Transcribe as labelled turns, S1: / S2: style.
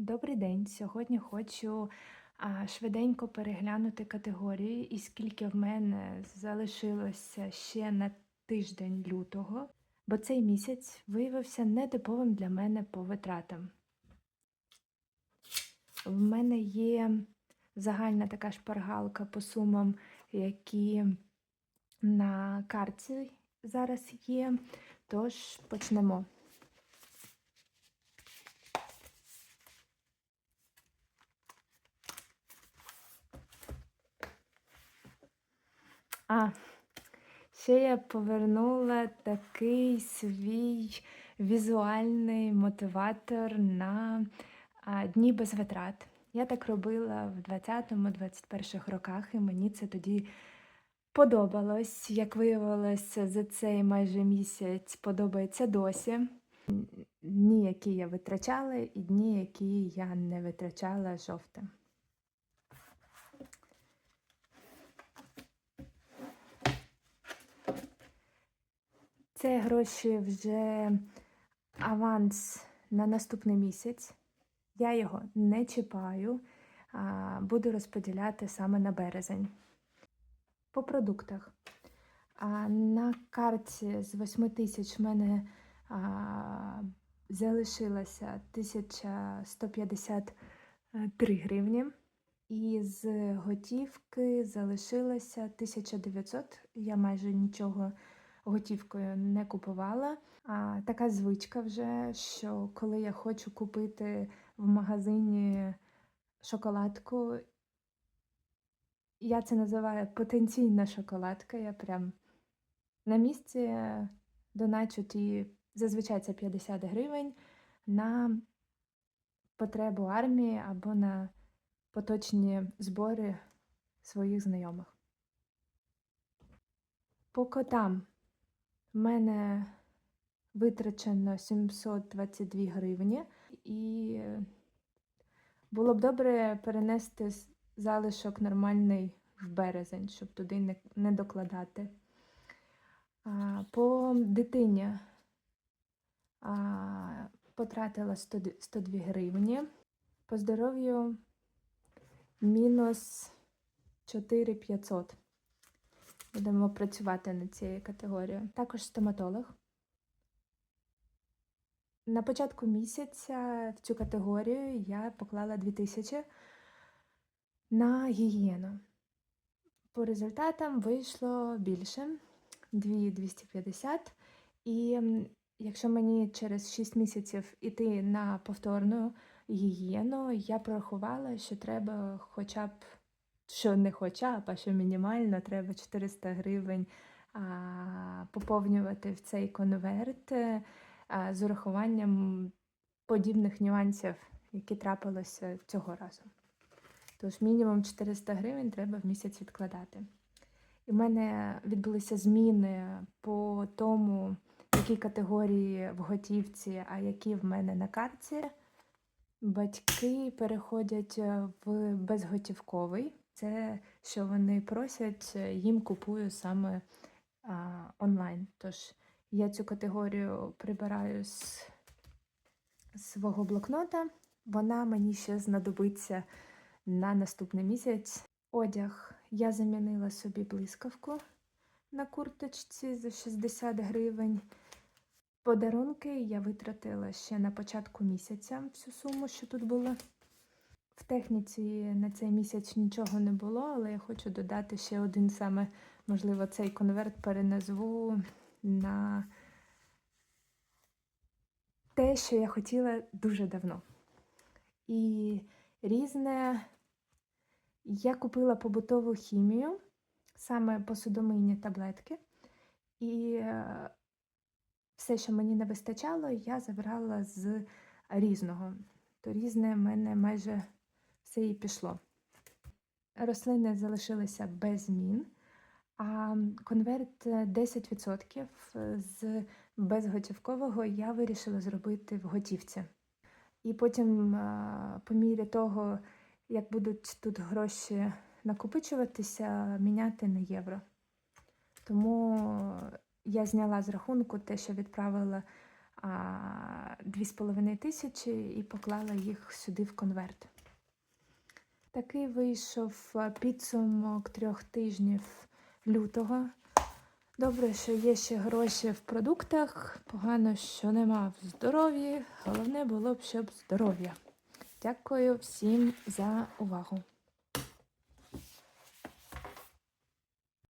S1: Добрий день. Сьогодні хочу швиденько переглянути категорії, і скільки в мене залишилося ще на тиждень лютого, бо цей місяць виявився нетиповим для мене по витратам. В мене є загальна така шпаргалка по сумам, які на карті зараз є. Тож почнемо. А, ще я повернула такий свій візуальний мотиватор на дні без витрат. Я так робила в 20-21 роках, і мені це тоді подобалось. Як виявилося, за цей майже місяць подобається досі. Дні, які я витрачала, і дні, які я не витрачала жовте. Це гроші вже аванс на наступний місяць. Я його не чіпаю, буду розподіляти саме на березень. По продуктах. На карті з 8 тисяч в мене залишилося 1153 гривні. І з готівки залишилося 1900. Я майже нічого готівкою не купувала. А, така звичка вже, що коли я хочу купити в магазині шоколадку, я це називаю потенційна шоколадка. Я прям на місці доначу ті, зазвичай це 50 гривень на потребу армії або на поточні збори своїх знайомих. По котам в мене витрачено 722 гривні, і було б добре перенести залишок нормальний в березень, щоб туди не, докладати. По дитині потратила 102 гривні. По здоров'ю мінус 4500. Будемо працювати над цією категорією. Також стоматолог. На початку місяця в цю категорію я поклала 2000 на гігієну. По результатам вийшло більше 2250. І якщо мені через 6 місяців іти на повторну гігієну, я прорахувала, що треба хоча б що не хоча б, а що мінімально треба 400 гривень а, поповнювати в цей конверт а, з урахуванням подібних нюансів, які трапилися цього разу. Тож мінімум 400 гривень треба в місяць відкладати. І в мене відбулися зміни по тому, які категорії в готівці, а які в мене на карті. Батьки переходять е, в безготівковий. Це що вони просять, е, їм купую саме а, онлайн. Тож я цю категорію прибираю з свого блокнота. Вона мені ще знадобиться на наступний місяць. Одяг я замінила собі блискавку на курточці за 60 гривень. Подарунки я витратила ще на початку місяця всю суму, що тут була. В техніці на цей місяць нічого не було, але я хочу додати ще один саме, можливо, цей конверт переназву на те, що я хотіла дуже давно. І різне я купила побутову хімію, саме посудомийні таблетки. І е, все, що мені не вистачало, я забрала з різного. То різне в мене майже все і пішло. Рослини залишилися без змін, а конверт е, 10% з безготівкового я вирішила зробити в готівці. І потім, по мірі того, як будуть тут гроші накопичуватися, міняти на євро. Тому я зняла з рахунку те, що відправила а, 2,5 тисячі і поклала їх сюди в конверт. Такий вийшов підсумок трьох тижнів лютого. Добре, що є ще гроші в продуктах, погано, що нема в здоров'ї. Головне було б, щоб здоров'я. Дякую всім за увагу.